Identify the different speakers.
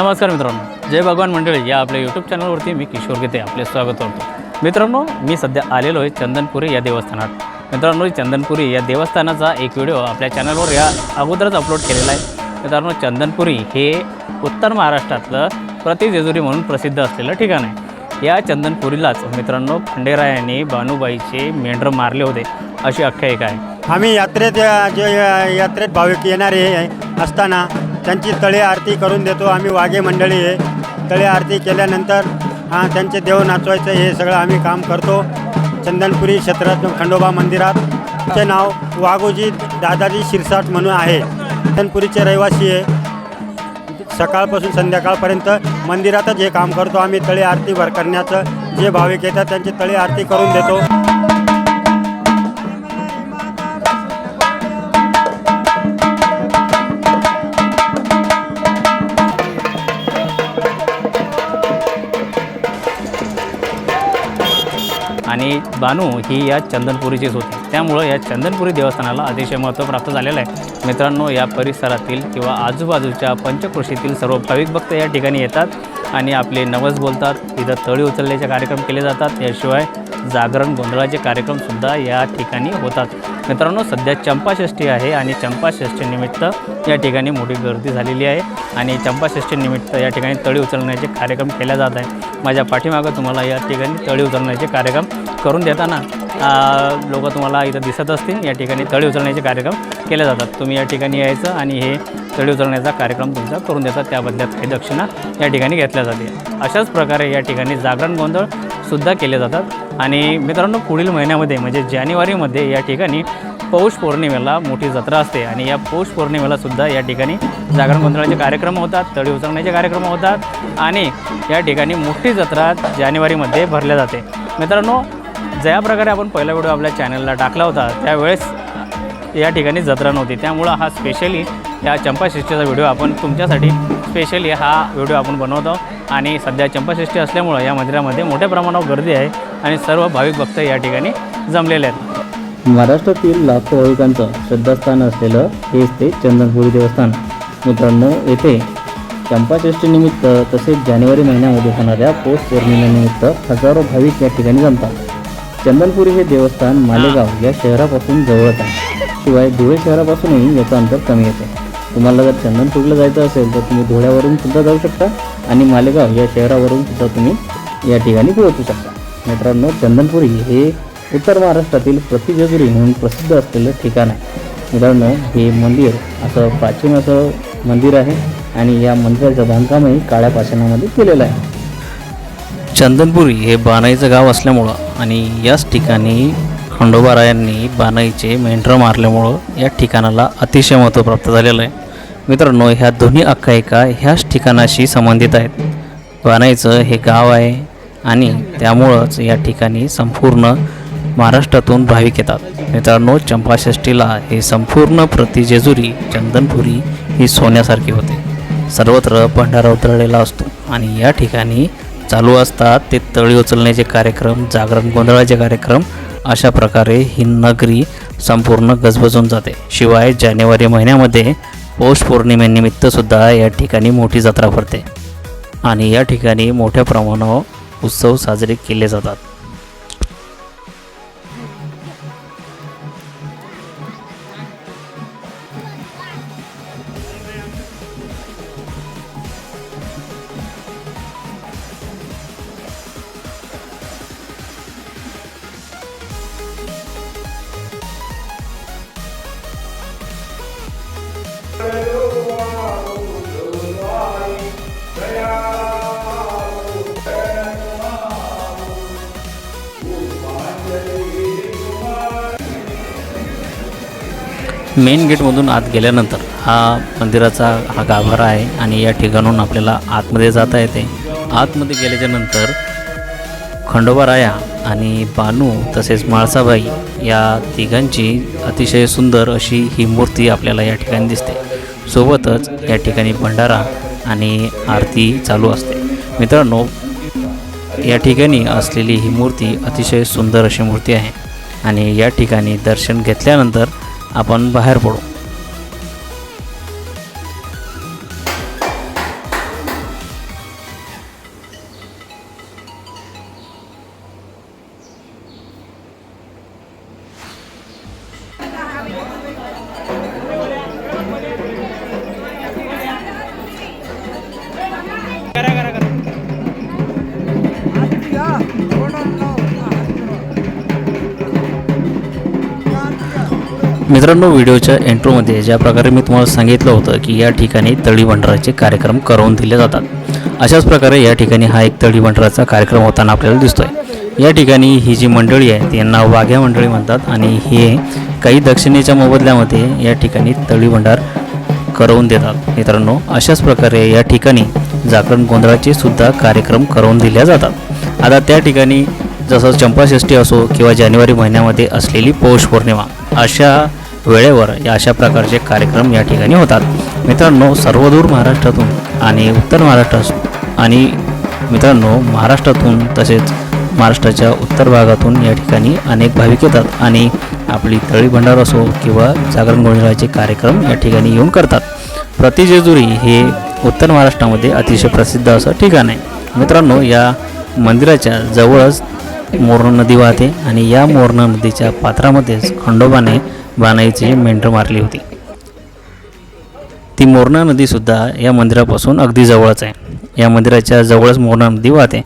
Speaker 1: नमस्कार मित्रांनो. जय भगवान मंडळी या आपल्या यूट्यूब चॅनलवरती मी किशोर गीते आपले स्वागत करतो. मित्रांनो मी सध्या आलेलो आहे चंदनपुरी या देवस्थानात. मित्रांनो चंदनपुरी या देवस्थानाचा एक व्हिडिओ आपल्या चॅनलवर या अगोदरच अपलोड केलेला आहे. मित्रांनो चंदनपुरी हे उत्तर महाराष्ट्रातलं प्रतिजेजुरी म्हणून प्रसिद्ध असलेलं ठिकाण आहे. या चंदनपुरीलाच मित्रांनो खंडेरायाने बानुबाईचे मेंढर मारले होते. अशी आख्यायिका आहे.
Speaker 2: आम्ही यात्रेत जे यात्रेत भाविक येणारे असताना त्यांची तळे आरती करून देतो. आम्ही वाघे मंडळी आहे. तळे आरती केल्यानंतर त्यांचे देव नाचवायचं हे सगळं आम्ही काम करतो. चंदनपुरी क्षेत्रात खंडोबा मंदिरात. चे नाव वाघोजी दादाजी शिरसाट म्हणून आहे. चंदनपुरीचे रहिवासी आहे. सकाळपासून संध्याकाळपर्यंत मंदिरातच हे काम करतो. आम्ही तळे आरती भर करण्याचं जे भाविक येतात त्यांची तळे आरती करून देतो.
Speaker 1: आणि बानू ही या चंदनपुरीचीच होती. त्यामुळं या चंदनपुरी देवस्थानाला अतिशय महत्त्व प्राप्त झालेलं आहे. मित्रांनो या परिसरातील किंवा आजूबाजूच्या पंचकृषीतील सर्व भाविक भक्त या ठिकाणी येतात आणि आपले नवस बोलतात. तिथं तळी उचलण्याचे कार्यक्रम केले जातात. याशिवाय जागरण गोंधळाचे कार्यक्रमसुद्धा या ठिकाणी होतात. मित्रांनो सध्या चंपाषष्ठी आहे आणि चंपाषष्ठीनिमित्त या ठिकाणी मोठी गर्दी झालेली आहे आणि चंपाषष्ठीनिमित्त या ठिकाणी तळी उचलण्याचे कार्यक्रम केले जात आहे माझ्या पाठीमागं तुम्हाला या ठिकाणी तळी उचलण्याचे कार्यक्रम करून देताना लोक तुम्हाला इथं दिसत असतील. या ठिकाणी तळी उचलण्याचे कार्यक्रम केले जातात. तुम्ही या ठिकाणी यायचं आणि हे तळी उचलण्याचा कार्यक्रम तुमचा करून देतात त्याबद्दल काही दक्षिणा या ठिकाणी घेतल्या जाते अशाच प्रकारे या ठिकाणी जागरण गोंधळ सुद्धा केले जातात. आणि मित्रांनो पुढील महिन्यामध्ये म्हणजे जानेवारीमध्ये या ठिकाणी पौष पौर्णिमेला मोठी जत्रा असते. आणि या पौष पौर्णिमेला सुद्धा या ठिकाणी जागरण गोंधळाचे कार्यक्रम होतात तळी उचलण्याचे कार्यक्रम होतात आणि या ठिकाणी मोठी जत्रा जानेवारीमध्ये भरल्या जाते. मित्रांनो ज्या प्रकारे आपण पहिला व्हिडिओ आपल्या चॅनलला टाकला होता त्यावेळेस या ठिकाणी जत्रा नव्हती. त्यामुळं हा स्पेशली या चंपाषष्ठीचा व्हिडिओ आपण तुमच्यासाठी स्पेशली हा व्हिडिओ आपण बनवतो आणि सध्या चंपाषष्ठी असल्यामुळं या मंदिरामध्ये मोठ्या प्रमाणावर गर्दी आहे आणि सर्व भाविक भक्त या ठिकाणी जमलेले आहेत.
Speaker 3: महाराष्ट्रातील लाखो भाविकांचं श्रद्धास्थान असलेलं हेच ते चंदनपुरी देवस्थान. मित्रांनो येथे चंपाषष्ठीनिमित्त तसेच जानेवारी महिन्यामध्ये होणाऱ्या पौष पौर्णिमेनिमित्त हजारो भाविक या ठिकाणी जमतात. चंदनपुरी हे देवस्थान मालेगाव या शहरापासून जवळच आहे. शिवाय धुळे शहरापासूनही याचं अंतर कमी येते. तुम्हाला जर चंदनपूरला जायचं असेल तर तुम्ही धुळ्यावरून सुद्धा जाऊ शकता आणि मालेगाव या शहरावरून सुद्धा तुम्ही या ठिकाणी पोहोचू शकता. मित्रांनो चंदनपुरी हे उत्तर महाराष्ट्रातील प्रतिजेजुरी म्हणून प्रसिद्ध असलेलं ठिकाण आहे. मित्रांनो हे मंदिर असं प्राचीन असं मंदिर आहे आणि या मंदिराचं बांधकामही काळ्या पाषाणामध्ये केलेलं आहे.
Speaker 1: चंदनपुरी हे बाणाईचं गाव असल्यामुळं आणि याच ठिकाणी खंडोबारायांनी बाणाईचे मेंढरं मारल्यामुळं या ठिकाणाला अतिशय महत्त्व प्राप्त झालेलं आहे. मित्रांनो ह्या दोन्ही आख्यायिका ह्याच ठिकाणाशी संबंधित आहेत. बाणाईचं हे गाव आहे आणि त्यामुळंच या ठिकाणी संपूर्ण महाराष्ट्रातून भाविक येतात. मित्रांनो चंपाषष्ठीला हे संपूर्ण प्रतिजेजुरी चंदनपुरी ही सोन्यासारखी होते. सर्वत्र भंडारा उतरलेला असतो आणि या ठिकाणी चालू असतात ते तळी उचलण्याचे कार्यक्रम जागरण गोंधळाचे कार्यक्रम अशा प्रकारे ही नगरी संपूर्ण गजबजून जाते. शिवाय जानेवारी महिन्यामध्ये पौष पौर्णिमेनिमित्त सुद्धा या ठिकाणी मोठी जत्रा भरते. आणि या ठिकाणी मोठ्या प्रमाणावर उत्सव साजरे केले जातात. मेन गेटमधून आत गेल्यानंतर हा मंदिराचा हा गाभारा आहे आणि या ठिकाणून आपल्याला आतमध्ये जाता येते. आतमध्ये गेल्याच्यानंतर खंडोबाराया आणि बानू तसेच माळसाबाई या तिघांची अतिशय सुंदर अशी ही मूर्ती आपल्याला या ठिकाणी दिसते. सोबतच या ठिकाणी भंडारा आणि आरती चालू असते. मित्रांनो या ठिकाणी असलेली ही मूर्ती अतिशय सुंदर अशी मूर्ती आहे आणि या ठिकाणी दर्शन घेतल्यानंतर आपण बाहेर पडू
Speaker 3: मित्रांनो व्हिडिओच्या एंट्रोमध्ये ज्या प्रकारे मी तुम्हाला सांगितलं होतं की या ठिकाणी तळीभंडाराचे कार्यक्रम करवून दिले जातात. अशाच प्रकारे या ठिकाणी हा एक तळीभंडाराचा कार्यक्रम होताना आपल्याला दिसतोय. या ठिकाणी ही जी मंडळी आहे त्यांना वाघ्या मंडळी म्हणतात आणि हे काही दक्षिणेच्या मोबदल्यामध्ये या ठिकाणी तळीभंडार करवून देतात. मित्रांनो अशाच प्रकारे या ठिकाणी जागरण गोंधळाचे सुद्धा कार्यक्रम करवून दिल्या जातात. आता त्या ठिकाणी जसं चंपाषष्ठी असो किंवा जानेवारी महिन्यामध्ये असलेली पौष पौर्णिमा अशा वेळेवर या अशा प्रकारचे कार्यक्रम या ठिकाणी होतात. मित्रांनो सर्वदूर महाराष्ट्रातून आणि उत्तर महाराष्ट्रात आणि मित्रांनो महाराष्ट्रातून तसेच महाराष्ट्राच्या उत्तर भागातून या ठिकाणी अनेक भाविक येतात आणि आपली तळी भंडार असो किंवा जागरण गोंधळाचे कार्यक्रम या ठिकाणी येऊन करतात. प्रतिजेजुरी हे उत्तर महाराष्ट्रामध्ये अतिशय प्रसिद्ध असं ठिकाण आहे. मित्रांनो या मंदिराच्या जवळच मोरणा नदी वाहते आणि या मोरणा नदीच्या पात्रामध्येच खंडोबाने बाणाईची मेंढर मारली होती. ती मोरणा नदीसुद्धा या मंदिरापासून अगदी जवळच आहे. या मंदिराच्या जवळच मोरणा नदी वाहते.